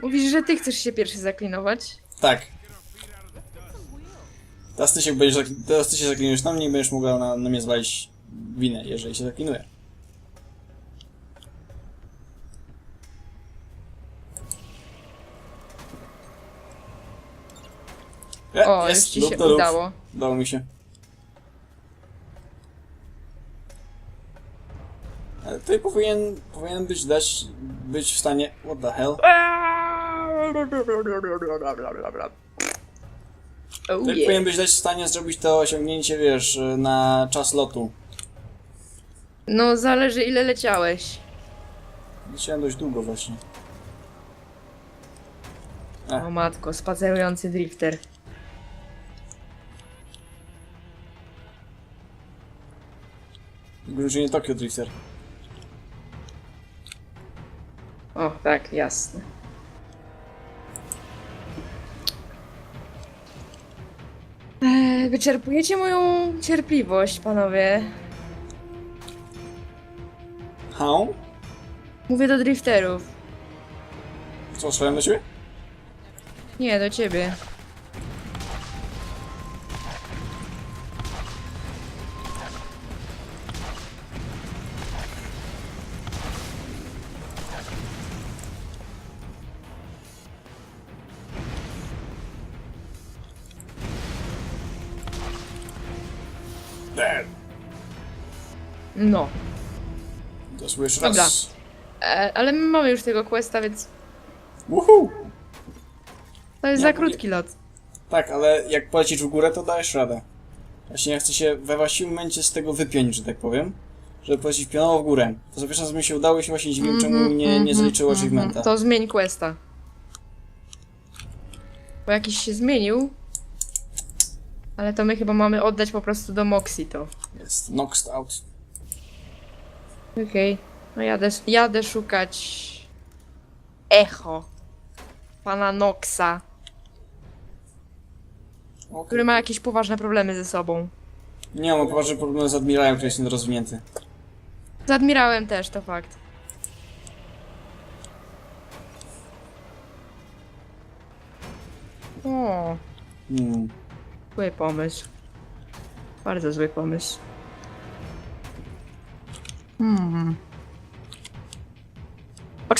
Mówisz, że ty chcesz się pierwszy zaklinować? Tak. Teraz ty się będziesz, teraz ty się zaklinujesz na mnie i będziesz mogła na, na mnie zwalić winę, jeżeli się zaklinuję. E, O, jest, już ci lub się to lub. udało. Udało mi się. Ale tutaj powinien, powinien być dać, być w stanie... What the hell? Oh Tutaj yeah. powinien być w stanie zrobić to osiągnięcie, wiesz, na czas lotu. No, zależy ile leciałeś. Leciałem dość długo właśnie. Ech. O matko, spacerujący drifter. Że nie Tokyo Drifter. O, tak, jasne. Wyczerpujecie moją cierpliwość, panowie. How? Mówię do drifterów. Co, strzelałem do ciebie? Nie, do ciebie. Słyszę Dobra. raz. E, ale my mamy już tego questa, więc Woohoo! to jest za krótki lot. Tak, ale jak polecisz w górę, to dajesz radę. Właśnie ja chcę się we właściwym momencie z tego wypiąć, że tak powiem. Żeby polecieć pionowo w górę. To za pierwszy raz mi się udało i się właśnie dziwiłem, czemu Mhm, mi nie, nie zaliczyło mhm. achievementa. To zmień questa. Bo jakiś się zmienił. Ale to my chyba mamy oddać po prostu do Moxie to. Jest knocked out. Okej. No jadę, jadę szukać echo. Pana Noxa, który ma jakieś poważne problemy ze sobą. Nie mam poważny problem z admirałem, który jest niedorozwinięty. Z admirałem też, to fakt. O, Hmm. zły pomysł. Bardzo zły pomysł. Hmm.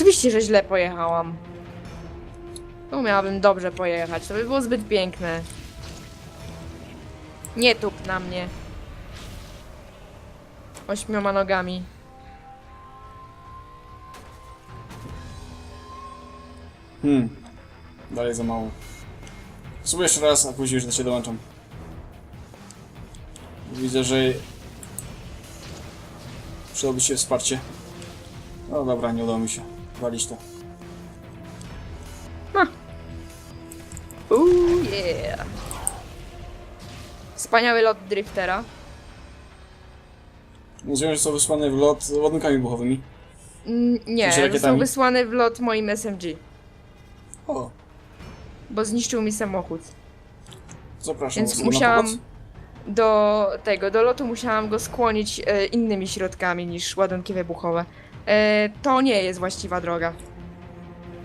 Oczywiście, że źle pojechałam. Tu miałabym dobrze pojechać, to by było zbyt piękne. Nie tup na mnie. Ośmioma nogami. Hmm. Dalej za mało. Spróbuję jeszcze raz, a później już do ciebie dołączam. Widzę, że... Przydałoby się wsparcie. No dobra, nie udało mi się. Walić to. Ooh yeah. Wspaniały lot driftera. Mówiłem, że są wysłane w lot ładunkami wybuchowymi. Mm, Nie, rakietami? wysłany w lot moim SMG, O, bo zniszczył mi samochód. zapraszam Więc was na musiałam do tego, do lotu musiałam go skłonić e, innymi środkami niż ładunki wybuchowe. E, to nie jest właściwa droga.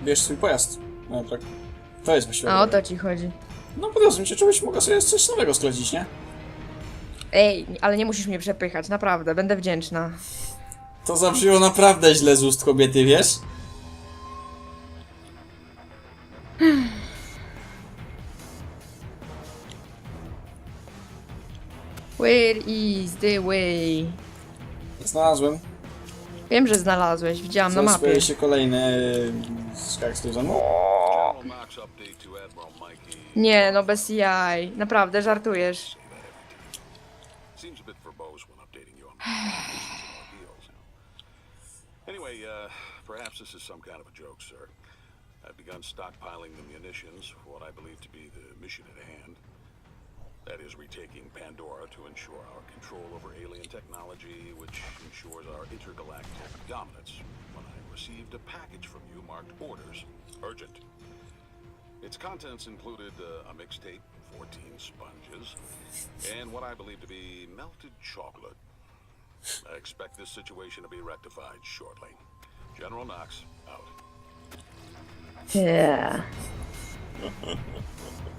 Bierz swój pojazd. No tak. To jest właściwie. A o to ci chodzi. No podniosłem cię, czegoś mogę sobie coś nowego sklecić, nie? Ej, ale nie musisz mnie przepychać, naprawdę, będę wdzięczna. To zabrzmiało naprawdę źle z ust kobiety, wiesz? Where is the way? Znalazłem. Wiem, że znalazłeś, widziałam na mapie. pojawi się kolejny skak z Mikey. Nie, no bez jaj. Naprawdę, żartujesz. Seems a bit verbose when updating you on the conditions of our deals. Anyway, uh, perhaps this is some kind of a joke, sir. I've begun stockpiling the munitions for what I believe to be the mission at hand. That is retaking Pandora to ensure our control over alien technology, which ensures our intergalactic dominance. When I received a package from you marked orders, urgent. Its contents included uh, a mixtape, 14 sponges, and what I believe to be melted chocolate. I expect this situation to be rectified shortly. General Knox, out. Yeah.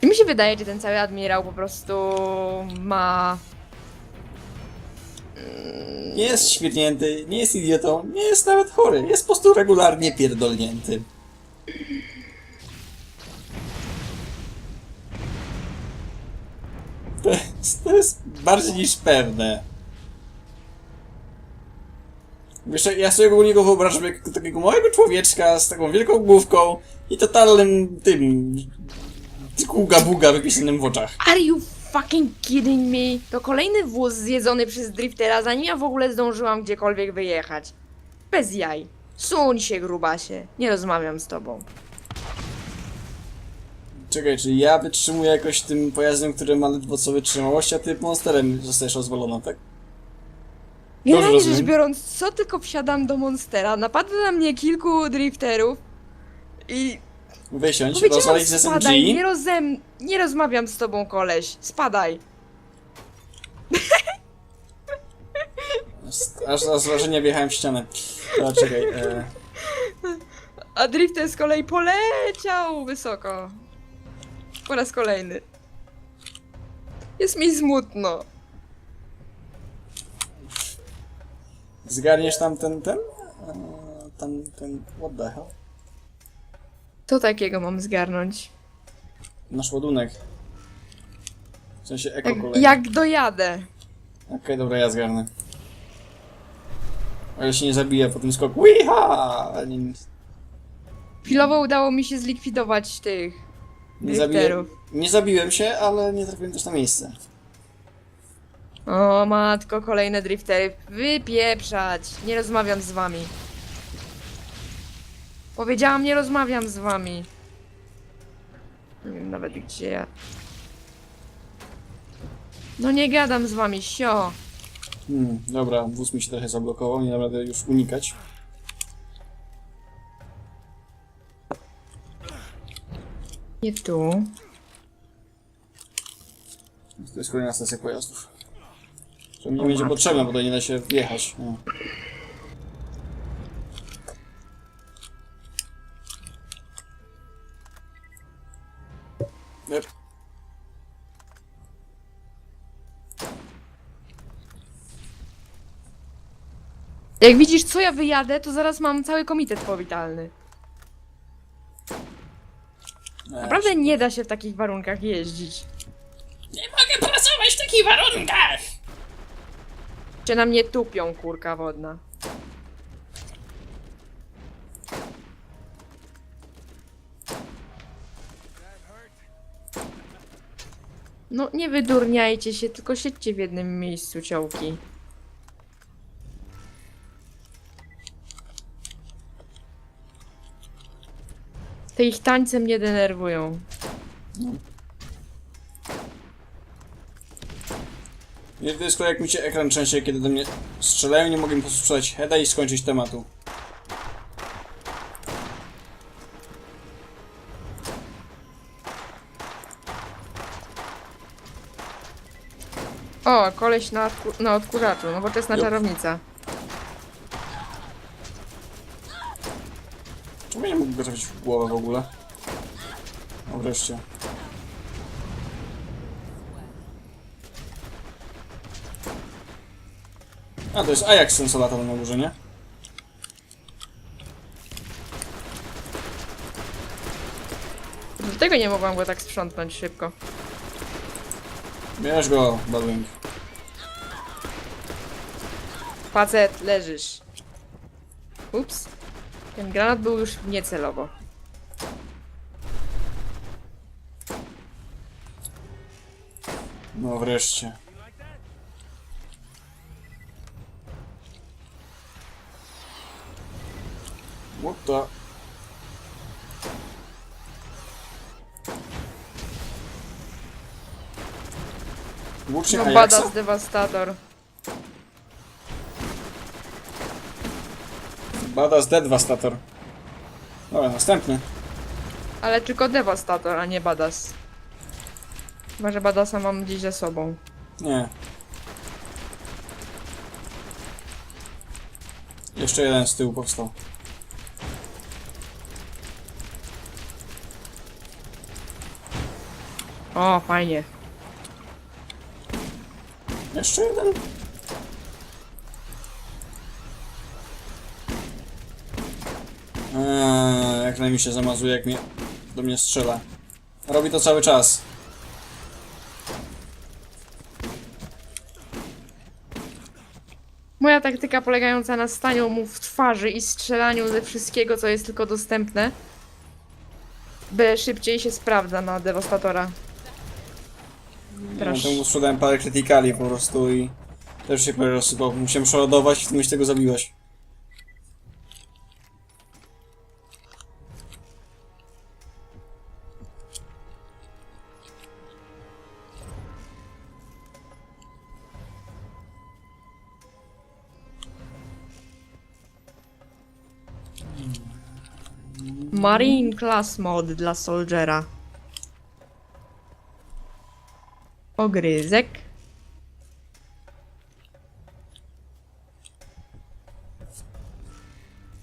Czy mi się wydaje, że ten cały admirał po prostu ma... Nie jest świetnięty, nie jest idiotą, nie jest nawet chory. Jest po prostu regularnie pierdolnięty. To jest, to jest bardziej niż pewne. Wiesz, ja sobie ogólnie go wyobrażam jako takiego małego człowieczka z taką wielką główką i totalnym tym... Kuga-buga wypisanym w oczach. Are you fucking kidding me? To kolejny wóz zjedzony przez driftera, zanim ja w ogóle zdążyłam gdziekolwiek wyjechać. Bez jaj. Suń się, grubasie. Nie rozmawiam z tobą. Czekaj, czy ja wytrzymuję jakoś tym pojazdem, który ma ledwo co wytrzymałość, a ty monsterem zostajesz rozwalona, tak? Generalnie rzecz rozumiem. biorąc, co tylko wsiadam do Monstera, napadło na mnie kilku drifterów i Wysiądź, powiedziałam rozwalić z SMG. spadaj, nie, rozem... nie rozmawiam z tobą, koleś. Spadaj. Aż z wrażenia wjechałem w ścianę. A, czekaj, e, A drifter z kolei poleciał wysoko. Po raz kolejny. Jest mi smutno. Zgarniesz tam ten, ten? E, tam, ten, what the hell? Co takiego mam zgarnąć? Nasz ładunek. W sensie eko Jak, kolejny. jak dojadę. Okej, dobra, ja zgarnę. O ile się nie zabije po tym skoku. Wiha! Nie, Chwilowo udało mi się zlikwidować tych nie, zabiję, nie zabiłem się, ale nie trafiłem też na miejsce. O matko, kolejne driftery. Wypieprzać. Nie rozmawiam z wami. Powiedziałam, nie rozmawiam z wami. Nie wiem nawet gdzie ja. No nie gadam z wami, sio. Hmm, dobra, wóz mi się trochę zablokował, nie dam rady już unikać. Nie tu. To jest kolejna stacja pojazdów. To mi nie będzie potrzebna, bo tutaj nie da się wjechać. No. Jak widzisz, co ja wyjadę, to zaraz mam cały komitet powitalny. Naprawdę nie da się w takich warunkach jeździć. Nie mogę pracować w takich warunkach! Czy na mnie tupią, kurka wodna. No, nie wydurniajcie się, tylko siedźcie w jednym miejscu, ciołki. Te ich tańce mnie denerwują. Nie, to jest jak mi się ekran częściej, kiedy do mnie strzelają, nie mogę po prostu sprzedać heada i skończyć tematu. O, koleś na, odku- na odkurzaczu, nowoczesna Jup. czarownica. Czemu nie mógł go trafić w głowę w ogóle? No wreszcie. A, to jest Ajax sensolata na górze, nie? Dlatego nie mogłam go tak sprzątnąć szybko. Bierz go, Badwing. Facet, leżysz. Ups. Ten granat był już niecelowo. No wreszcie. What the... Włócznie No Ajaxa? badass devastator. Badass Devastator. Dobra, następny. Ale tylko devastator, a nie badass. Chyba, że badassa mam gdzieś ze sobą. Nie. Jeszcze jeden z tyłu powstał. O, fajnie. Jeszcze jeden? Eee, jak najmniej się zamazuje, jak mnie, do mnie strzela. Robi to cały czas. Moja taktyka polegająca na staniu mu w twarzy i strzelaniu ze wszystkiego, co jest tylko dostępne. By szybciej się sprawdza na dewastatora. Ja Proszę. temu sprzedałem parę krytykali po prostu i też się parę rozsypał. Musiałem przeładować i w tym tego zabiłeś. Marine Class Mod dla Soldiera. Ogryzek.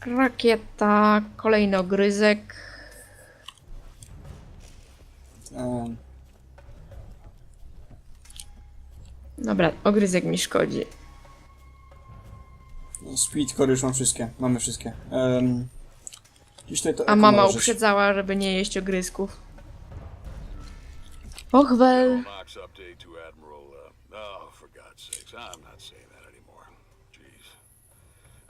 Rakieta, kolejny ogryzek. Eee, Dobra, ogryzek mi szkodzi. no, speed core już mam wszystkie. Mamy wszystkie. Um, gdzieś tutaj to A mama uprzedzała, żeby nie jeść ogryzków. Och wel. God's I'm not saying that anymore. Jeez.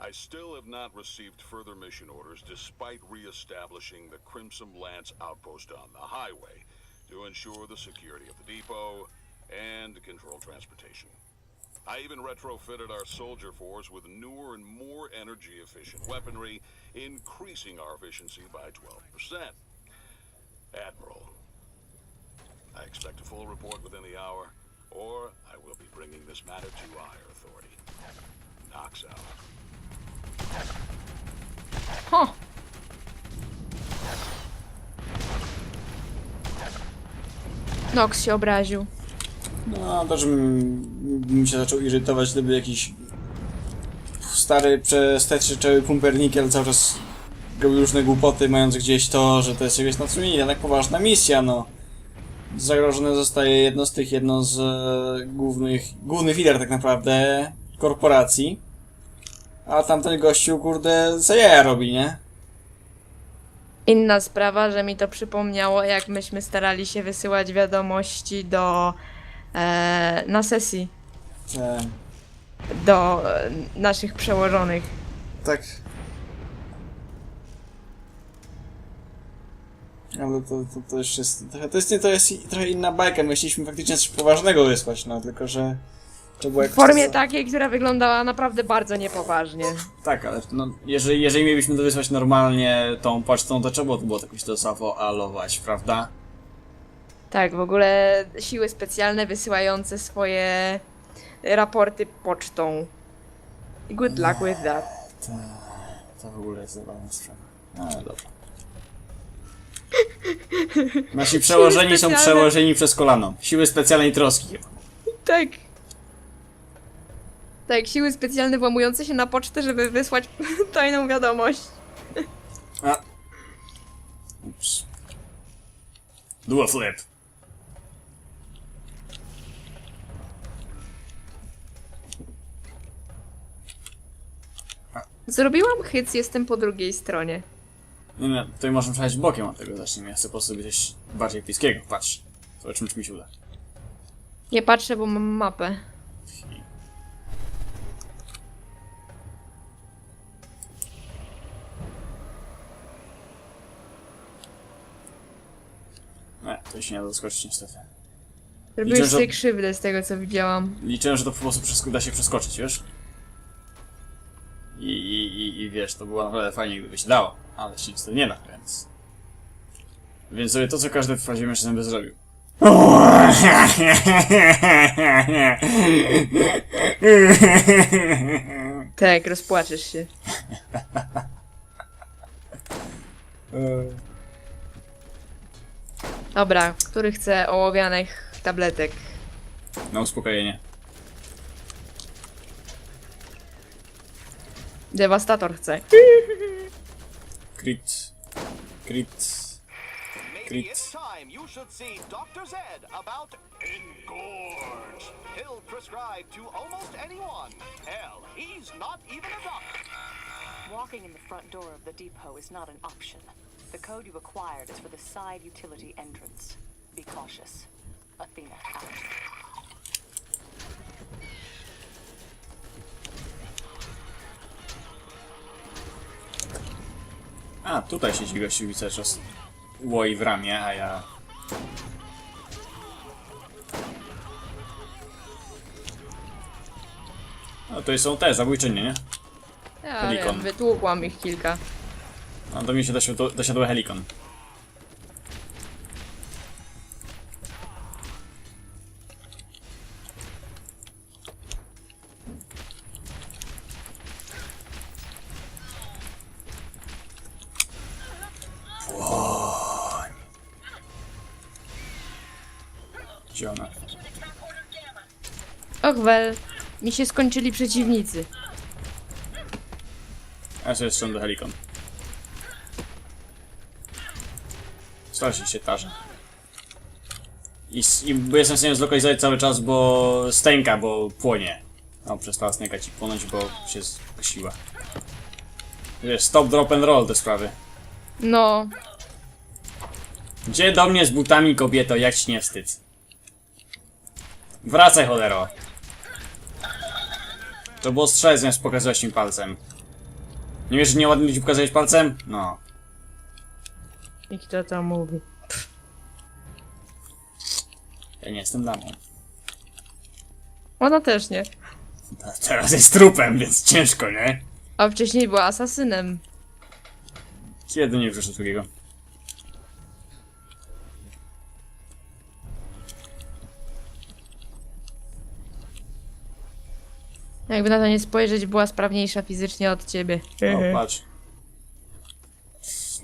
I still have not received further mission orders despite re-establishing the Crimson Lance outpost on the highway to ensure the security of the depot and control transportation. I even retrofitted our soldier force with newer and more energy efficient weaponry, increasing our efficiency by 12%. Admiral, I expect a full report within the hour, or I will be bringing this matter to higher authority. Knocks out. Ho! Nox się obraził. No, też bym, bym się zaczął irytować, gdyby jakiś stary przesteczyczeły pumpernikiel cały czas robił różne głupoty, mając gdzieś to, że to jest jakaś no, jednak poważna misja, no. Zagrożone zostaje jedno z tych, jedno z e, głównych, główny filar tak naprawdę korporacji. A tamten gościu, kurde, co ja robi, nie? Inna sprawa, że mi to przypomniało, jak myśmy starali się wysyłać wiadomości do e, na sesji E, do e, naszych przełożonych. tak. Ale to, to, to jeszcze jest, trochę, to jest, to jest trochę inna bajka, my chcieliśmy faktycznie coś poważnego wysłać, no, tylko że to było W formie takiej, która wyglądała naprawdę bardzo niepoważnie. Tak, ale no, jeżeli, jeżeli mielibyśmy to wysłać normalnie tą pocztą, to trzeba było to było jakoś to zawoalować, prawda? Tak, w ogóle siły specjalne wysyłające swoje raporty pocztą. Good luck with that. To, to w ogóle jest zabawna sprawa. Ale dobrze. Nasi przełożeni są specjalne. przełożeni przez kolano. Siły specjalnej troski. Tak. Tak, siły specjalne włamujące się na pocztę, żeby wysłać tajną wiadomość. A. Ups. Flip. Zrobiłam hyc, jestem po drugiej stronie. Nie, nie, tutaj możemy przejść bokiem od tego zacznijmy. Ja chcę po prostu coś bardziej epickiego. Patrz. Zobaczymy, czy mi się uda. Nie patrzę, bo mam mapę. Nie, to się nie da doskoczyć niestety. Zrobiłeś Liczę, że- sobie krzywdę z tego, co widziałam. Liczyłem, że to po prostu da się przeskoczyć, wiesz? I, i, i, I wiesz, to było naprawdę fajnie, gdyby się dało, ale się niestety nie da, więc... Więc sobie to, co każdy w fazie mężczyzn by zrobił. Tak, rozpłaczesz się. Dobra, który chce ołowianych tabletek? Na uspokojenie. Dewastator chce. Crit. Crit. Crit. It's time you should see Dr. Zed about Engorge. He'll prescribe to almost anyone. Hell, he's not even a doctor. Walking in the front door of the depot is not an option. The code you acquired is for the side utility entrance. Be cautious. Athena out. A, tutaj siedzi gościu cały czas. Łoi w ramię, a ja... No to są te zabójczynie, nie? Ja Helikon. wiem, wytłukłam ich kilka. No do mnie się dosiadło, dosiadło helikon. Mi się skończyli przeciwnicy. A sobie strzelam do helikon. Strasznie się tarza. I, I bo jestem w stanie zlokalizować cały czas, bo stęka, bo płonie. No, przestała stękać i płonąć, bo się zgasiła. Wiesz, stop, drop and roll te sprawy. No, Gdzie do mnie z butami, kobieto, jak ci nie wstyd? Wracaj, cholero! To było strzelec, zamiast pokazać mi palcem. Nie wiesz, że nieładnie ludzi pokazać palcem? No. i kto to mówi? Ja nie jestem damą. Ona też nie. A Teraz jest trupem, więc ciężko, nie? A wcześniej była asasynem. Kiedy nie wrzuszę drugiego? Jakby na to nie spojrzeć, była sprawniejsza fizycznie od ciebie. O, patrz.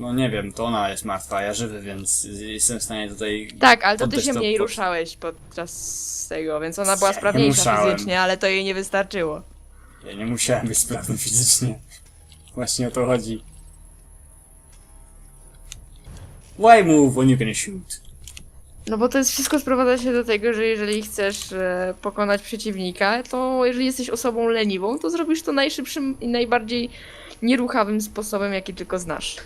No nie wiem, to ona jest martwa, ja żywy, więc jestem w stanie tutaj... Tak, ale to ty się to mniej pod- ruszałeś podczas tego, więc ona była nie sprawniejsza fizycznie, ale to jej nie wystarczyło. Ja nie musiałem być sprawny fizycznie. Właśnie o to chodzi. Why move when you can shoot? No bo to jest wszystko sprowadza się do tego, że jeżeli chcesz e, pokonać przeciwnika, to jeżeli jesteś osobą leniwą, to zrobisz to najszybszym i najbardziej nieruchawym sposobem, jaki tylko znasz.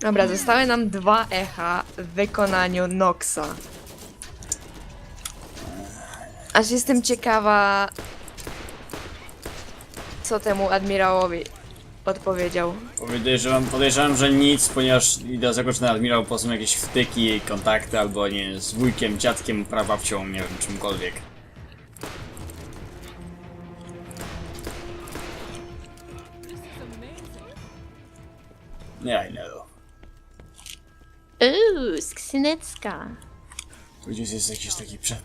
Dobra, zostały nam dwa echa w wykonaniu Noxa. Aż jestem ciekawa, co temu admirałowi odpowiedział. Podejrzewam, podejrzewam, że nic, ponieważ idę zakończony admirał, po są jakieś wtyki, kontakty, albo nie z wujkiem, dziadkiem, prababcią, nie wiem, czymkolwiek. Nie, I know. Uuu, skrzynecka. Tu gdzieś jest jakiś taki prze...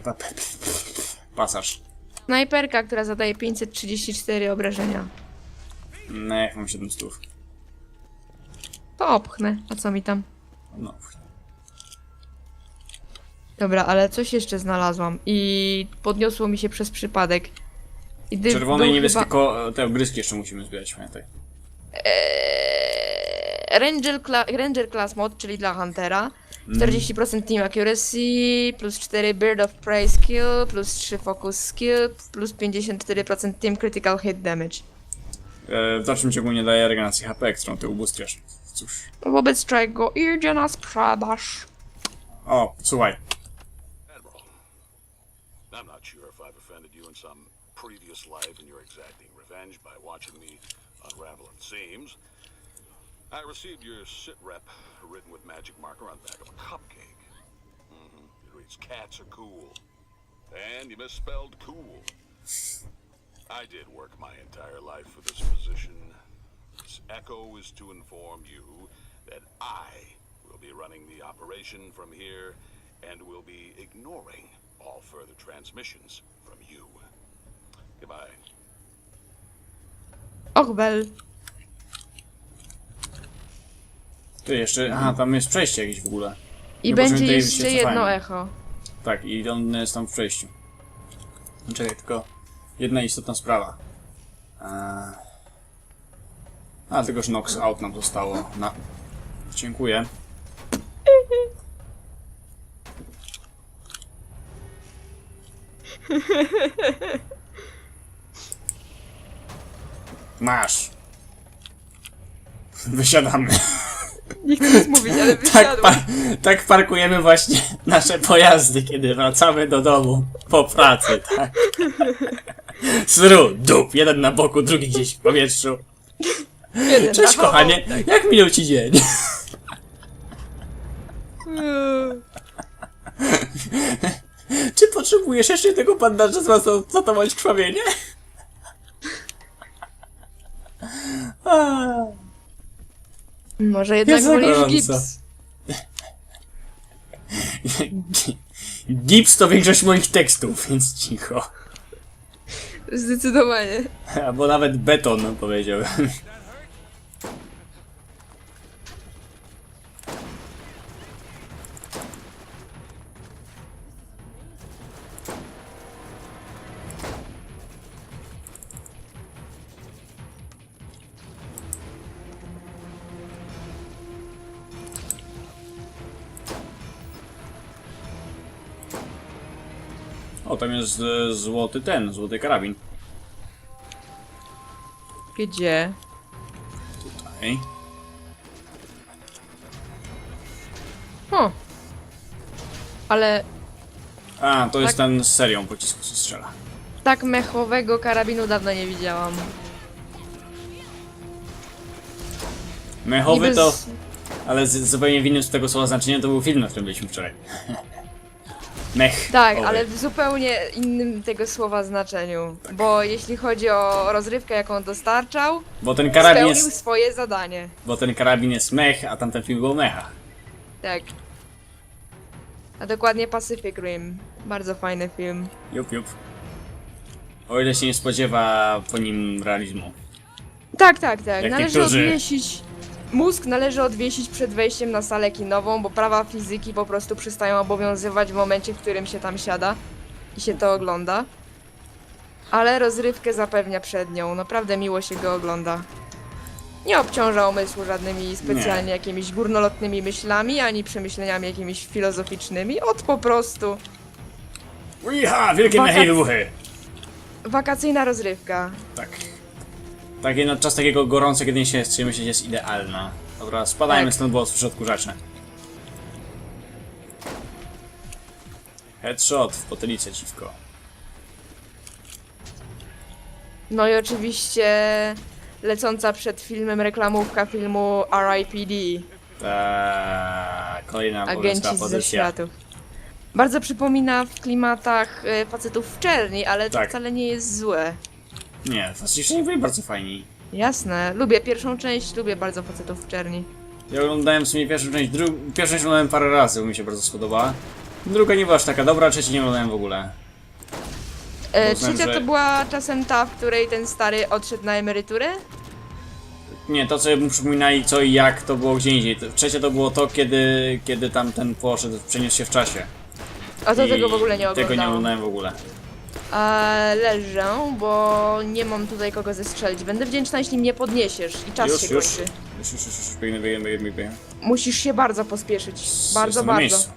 pasaż. Snajperka, która zadaje 534 obrażenia. Nie, mam 700. To opchnę. A co mi tam? No. Dobra, ale coś jeszcze znalazłam i podniosło mi się przez przypadek. I dy- Czerwone i był niebieskie chyba- ko- te ogryski jeszcze musimy zbierać, pamiętaj. Eee, Ranger, Cla- Ranger Class Mod, czyli dla Huntera. 40% Team Accuracy, plus 4 Bird of Prey Skill, plus 3 Focus Skill, plus 54% Team Critical Hit Damage. E, w dalszym ciągu nie daje regeneracji HP, którą ty ubóstwiasz. Cóż. Wobec czego idzie na sprzedaż. O, słuchaj. Admiral, I'm not sure if I've offended you in some previous life and you're exacting revenge by watching me unravel in seams. I received your sit rep written with magic marker on the back of a cupcake. hmm It reads, cats are cool. And you misspelled cool. I did work my entire life for this position. This echo is to inform you that I will be running the operation from here and will be ignoring all further transmissions from you. Goodbye. Och, Ty jeszcze. Aha, tam jest przejście jakieś w ogóle. I bo będzie jeszcze jedno echo. Tak, i on jest tam w przejściu. Czekaj, tylko jedna istotna sprawa. Eee... A, tylko że Nox Out nam zostało. Na... Dziękuję. Masz. Wysiadamy. Nie chcę nic mówić, ale Tak, wysiadłem. tak parkujemy właśnie nasze pojazdy, kiedy wracamy do domu po pracy, tak? Sru, dup, jeden na boku, drugi gdzieś w powietrzu. Jeden Cześć na kochanie, jak minął ci dzień? Eee, Czy potrzebujesz jeszcze tego bandaża to, za to bądź krwawienie? A, Może jednak Jest wolisz gips. Gips to większość moich tekstów, więc cicho. Zdecydowanie. Albo nawet beton, powiedziałbym. O, tam jest e, złoty ten, złoty karabin. Gdzie? Tutaj. O. Ale A, to jest Tak. ten z serią pocisku, co strzela. tak mechowego karabinu dawno nie widziałam. Mechowy Niby to, z- ale z, zupełnie w innym z tego słowa znaczenia, to był film, na którym byliśmy wczoraj. Mech. Tak, owy. ale w zupełnie innym tego słowa znaczeniu. Bo jeśli chodzi o rozrywkę, jaką on dostarczał, Bo ten karabin spełnił jest, swoje zadanie. bo ten karabin jest mech, a tamten film był mecha. Tak. A dokładnie Pacific Rim. Bardzo fajny film. Jup, jup. O ile się nie spodziewa po nim realizmu. Tak, tak, tak. Jak należy niektórzy. odwiesić. Mózg należy odwiesić przed wejściem na salę kinową, bo prawa fizyki po prostu przestają obowiązywać w momencie, w którym się tam siada i się to ogląda. Ale rozrywkę zapewnia przed nią. Naprawdę miło się go ogląda. Nie obciąża umysłu żadnymi specjalnie jakimiś górnolotnymi myślami, ani przemyśleniami jakimiś filozoficznymi. Od po prostu Uiha, wielkie Wakac- mechy i wakacyjna rozrywka. Tak. Takie na czas takiego gorąco, kiedy się jest, myśleć jest idealna. Dobra, spadajmy Tak. stąd, bo przy odkurzacze. Headshot w potylicę dziwko. No i oczywiście lecąca przed filmem reklamówka filmu R.I.P.D. Ta kolejna obowiązkowa Agenci ze światów. Bardzo przypomina w klimatach e, facetów w czerni, ale to Tak. wcale nie jest złe. Nie, faktycznie byli bardzo fajni. Jasne, lubię pierwszą część, lubię bardzo facetów w czerni. Ja oglądałem w sumie pierwszą część, dru... pierwszą część oglądałem parę razy, bo mi się bardzo spodobała. Druga nie była aż taka dobra, trzeciej nie oglądałem w ogóle. E, Uznałem, trzecia że- to była czasem ta, w której ten stary odszedł na emeryturę? Nie, to co mu przypominali co i jak, to było gdzie indziej. To- Trzecie to było to, kiedy, kiedy tamten poszedł, przeniósł się w czasie. A to I tego w ogóle nie Tego nie oglądałem w ogóle. Leżę, bo nie mam tutaj kogo zestrzelić. Będę wdzięczna, jeśli mnie podniesiesz i czas już, się już. kończy. Już, już, już, już, biegnę, biegnę, biegnę, biegnę. Musisz się bardzo pospieszyć. Bardzo, Jestem na bardzo. miejscu.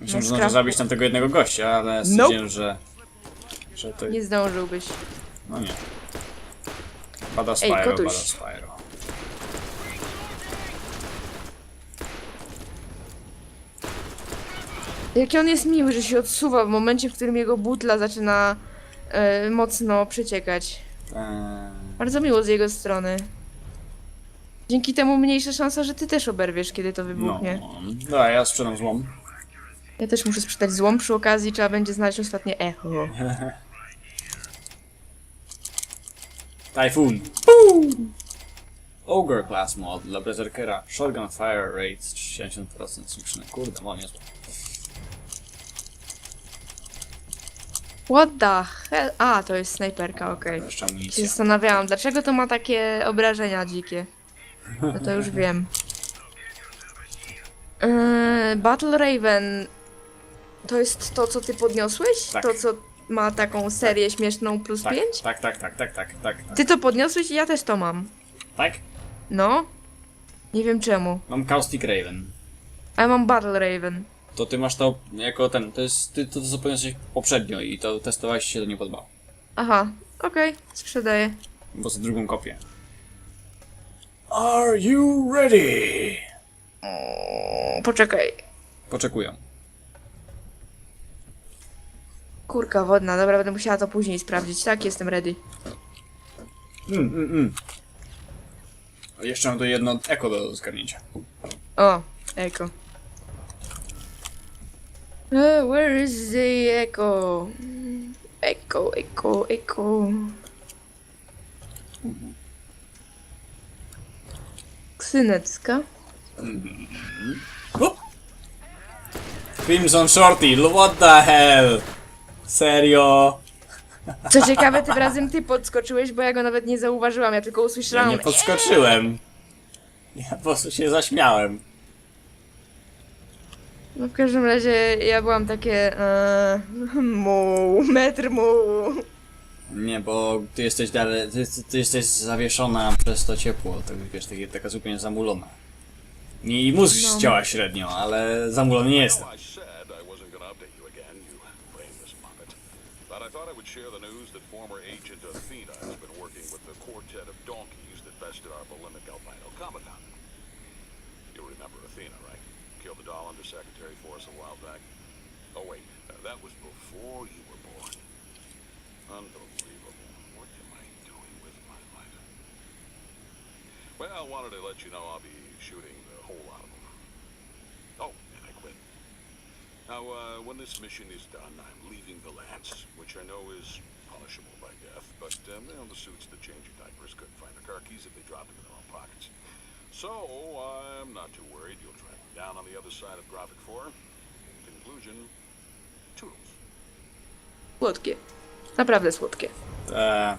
Myślałem, No, że można skrawku. zabić tam tego jednego gościa, ale stwierdziłem, że... Że to... Nie zdążyłbyś. No nie. Pada Spyro, pada kotuś. Spyro. Jaki on jest miły, że się odsuwa w momencie, w którym jego butla zaczyna e, mocno przeciekać. Eee, Bardzo miło z jego strony. Dzięki temu mniejsza szansa, że ty też oberwiesz, kiedy to no, wybuchnie. dobra, ja sprzedam złom. Ja też muszę sprzedać złom przy okazji, trzeba będzie znaleźć ostatnie echo. Typhoon. Ogre Class Mod dla Berserkera. Shotgun Fire Rate 70% słuszne. Kurde, on jest. What the hell? A, to jest snajperka, okej. Jeszcze Się amunicja. zastanawiałam, dlaczego to ma takie obrażenia dzikie. No to już wiem. Yy, Battle Raven To jest to, co ty podniosłeś? Tak. To, co ma taką serię śmieszną plus Tak, 5? tak, tak, tak, tak, tak, tak, tak. Ty to podniosłeś i ja też to mam. Tak? No. Nie wiem czemu. Mam Caustic Raven. A ja mam Battle Raven. To ty masz to jako ten, to jest ty, to, co podniosłeś poprzednio i to testowałeś się to nie podobało. Aha, okej, sprzedaję. Bo za drugą kopię. Are you ready? O, poczekaj. Poczekuję. Kurka wodna, dobra, będę musiała to później sprawdzić. Tak, jestem ready. Mm, mm, mm. Jeszcze mam tu jedno eko do zgarnięcia. O, Eko. Uh, where is the Echo? Echo, Echo, Echo. Ksynecka. Crimson Shorty, what the hell? Serio? Co ciekawe, tym razem ty podskoczyłeś, bo ja go nawet nie zauważyłam, ja tylko Ja usłyszałam. nie podskoczyłem. Ja po prostu się zaśmiałem. No w każdym razie ja byłam takie. E, mu, metr mu. Nie, bo ty jesteś dalej, ty, ty jesteś zawieszona przez to ciepło, tak wiesz, takie, taka zupełnie zamulona. I mózg No. działa średnio, ale zamulony nie jestem. Well, I said I wasn't going to update you again, you brainless muppet. But I thought I would share the news that former agent Athena has been working with the quartet of donkeys that bested our bulimic albino Comic-Con. You remember Athena, right? Killed the doll under secretary for us a while back. Oh wait, uh, that was before you were born. Unbelievable. What am I doing with my life? Well, I wanted to let you know I'll be shooting the whole lot of them. Oh, and I quit. Now, uh, when this mission is done, I'm leaving the Lance, which I know is punishable by death, but, um, you know, the suits that change your diapers couldn't find their car keys if they dropped them in their own pockets. So, I'm not too worried you'll me down on the other side of Graphic 4. Conclusion, toodles. Słodkie. Naprawdę słodkie. Eee,